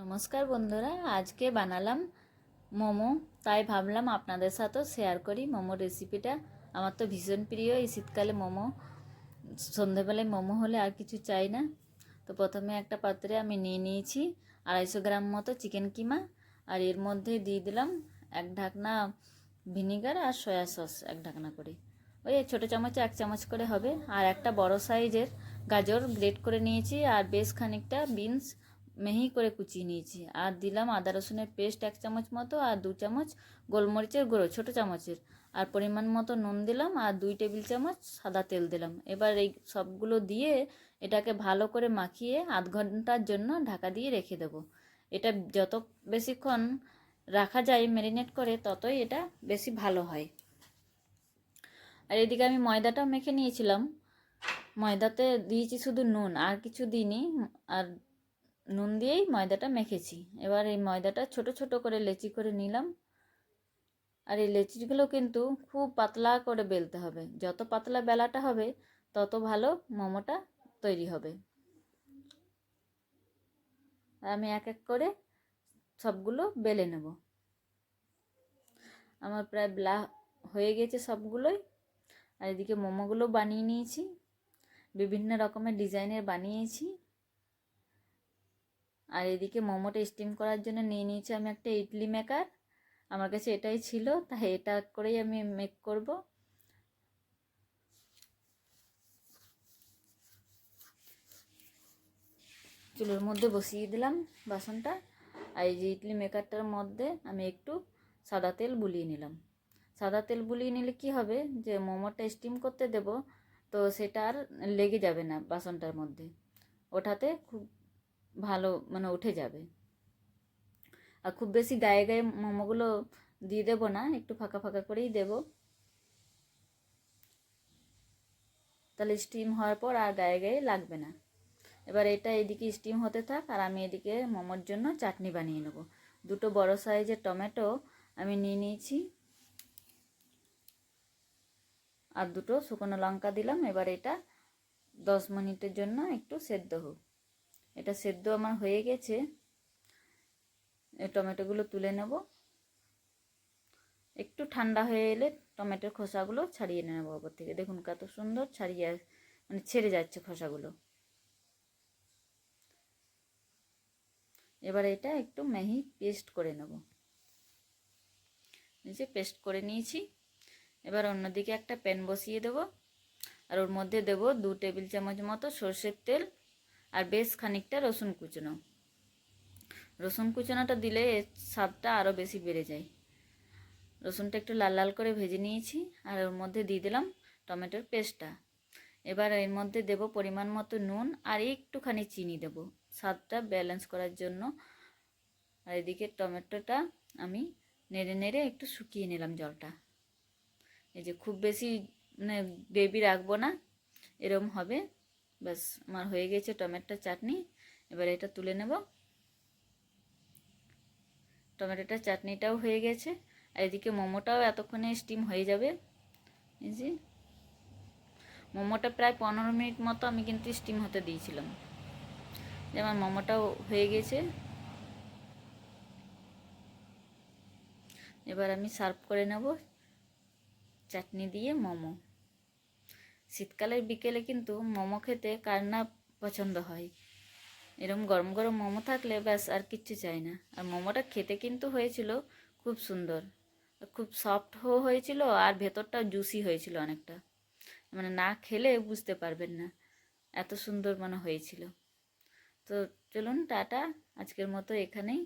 নমস্কার বন্ধুরা, আজকে বানালাম মোমো, তাই ভাবলাম আপনাদের সাথেও শেয়ার করি মোমো রেসিপিটা আমার তো ভীষণ প্রিয় এই শীতকালে মোমো। সন্ধেবেলায় মোমো হলে আর কিছু চাই না। তো প্রথমে একটা পাত্রে আমি নিয়ে নিয়েছি আড়াইশো গ্রাম মতো চিকেন কিমা, আর এর মধ্যে দিয়ে দিলাম এক ঢাকনা ভিনিগার আর সয়া সস এক ঢাকনা করে। ওই ছোটো চামচে, এক চামচ করে হবে। আর একটা বড় সাইজের গাজর গ্রেট করে নিয়েছি, আর বেশ খানিকটা বিনস মিহি করে কুচিয়ে নিয়েছি আর দিলাম আদা রসুনের পেস্ট এক চামচ মতো আর দু চামচ গোলমরিচের গুঁড়ো ছোটো চামচের আর পরিমাণ মতো নুন দিলাম আর দুই টেবিল চামচ সাদা তেল দিলাম এবার এই সবগুলো দিয়ে এটাকে ভালো করে মাখিয়ে আধ ঘণ্টার জন্য ঢাকা দিয়ে রেখে দেবো এটা যত বেশিক্ষণ রাখা যায় ম্যারিনেট করে ততই এটা বেশি ভালো হয় আর এদিকে আমি ময়দাটা মেখে নিয়েছিলাম ময়দাতে দিয়েছি শুধু নুন আর কিছু দিইনি আর নুন দিয়েই ময়দাটা মেখেছি। এবার এই ময়দাটা ছোট ছোট করে লেচি করে নিলাম। আর এই লেচিগুলো কিন্তু খুব পাতলা করে বেলতে হবে। যত পাতলা বেলাটা হবে, তত ভালো মোমোটা তৈরি হবে। আমি এক এক করে সবগুলো বেলে নেব। আমার প্রায় ব্লা হয়ে গেছে সবগুলোই। আর এদিকে মোমোগুলো বানিয়ে নিয়েছি। বিভিন্ন রকমের ডিজাইনের বানিয়েছি। আর এদিকে মোমোটা স্টিম করার জন্য নিয়ে নিয়েছি আমি একটা ইডলি মেকার আমার কাছে এটাই ছিল, তাই এটা করেই আমি মেক করব। চুলোর মধ্যে বসিয়ে দিলাম বাসনটা। আর এই যে ইডলি মেকারটার মধ্যে আমি একটু সাদা তেল বুলিয়ে নিলাম। সাদা তেল বুলিয়ে নিলে কি হবে? যে মোমোটা স্টিম করতে দেব, তো সেটা আর লেগে যাবে না বাসনটার মধ্যে। ওঠাতে খুব ভালো মানে উঠে যাবে। আর খুব বেশি গায়ে গায়ে মোমোগুলো দিয়ে দেবো না, একটু ফাঁকা ফাঁকা করেই দেব। তাহলে স্টিম হওয়ার পর আর গায়ে গায়ে লাগবে না। এবার এটা এদিকে স্টিম হতে থাক আর আমি এদিকে মোমোর জন্য চাটনি বানিয়ে নেব। দুটো বড় সাইজের টমেটো আমি নিয়ে নিয়েছি। আর দুটো শুকনো লঙ্কা দিলাম। এবার এটা দশ মিনিটের জন্য একটু সেদ্ধ হোক। এটা সেদ্ধ আমার হয়ে গেছে। টমেটোগুলো তুলে নেব। একটু ঠান্ডা হয়ে এলে টমেটোর খোসাগুলো ছাড়িয়ে নেব ওপর থেকে। দেখুন কত সুন্দর ছাড়িয়ে মানে ছেড়ে যাচ্ছে খোসাগুলো। এবার এটা একটু মেহি পেস্ট করে নেব। নিচে পেস্ট করে নিয়েছি। এবার অন্যদিকে একটা প্যান বসিয়ে দেব। আর ওর মধ্যে দেব দু টেবিল চামচ মতো সর্ষের তেল। আর বেশ খানিকটা রসুন কুচনো। রসুন কুচনোটা দিলে স্বাদটা আরও বেশি বেড়ে যায়। রসুনটা একটু লাল লাল করে ভেজে নিয়েছি, আর ওর মধ্যে দিয়ে দিলাম টমেটোর পেস্টটা। এবার এর মধ্যে দেব পরিমাণ মতো নুন আর একটুখানি চিনি দেব। স্বাদটা ব্যালেন্স করার জন্য। আর এদিকে টমেটোটা আমি নেড়ে নেড়ে একটু শুকিয়ে নিলাম জলটা। এই যে খুব বেশি মানে গ্রেভি রাখব না, এরম হবে। ব্যাস, আমার হয়ে গেছে টমেটোর চাটনি। এবার এটা তুলে নেব। টমেটোটার চাটনিটাও হয়ে গেছে। আর এদিকে মোমোটাও এতক্ষণে স্টিম হয়ে যাবে। যে, মোমোটা প্রায় পনেরো মিনিট মতো আমি কিন্তু স্টিম হতে দিয়েছিলাম। যে আমার মোমোটাও হয়ে গেছে। এবার আমি সার্ভ করে নেব চাটনি দিয়ে মোমো। শীতকালের বিকেলে কিন্তু মোমো খেতে কার না পছন্দ হয়। এরম গরম গরম মোমো থাকলে ব্যাস আর কিচ্ছু চাই না। আর মোমোটা খেতে কিন্তু হয়েছিল খুব সুন্দর। খুব সফটও হয়েছিল আর ভেতরটাও জুসি হয়েছিল অনেকটা। মানে না খেলে বুঝতে পারবেন না। এত সুন্দর মানে হয়েছিল। তো চলুন টাটা। আজকের মতো এখানেই।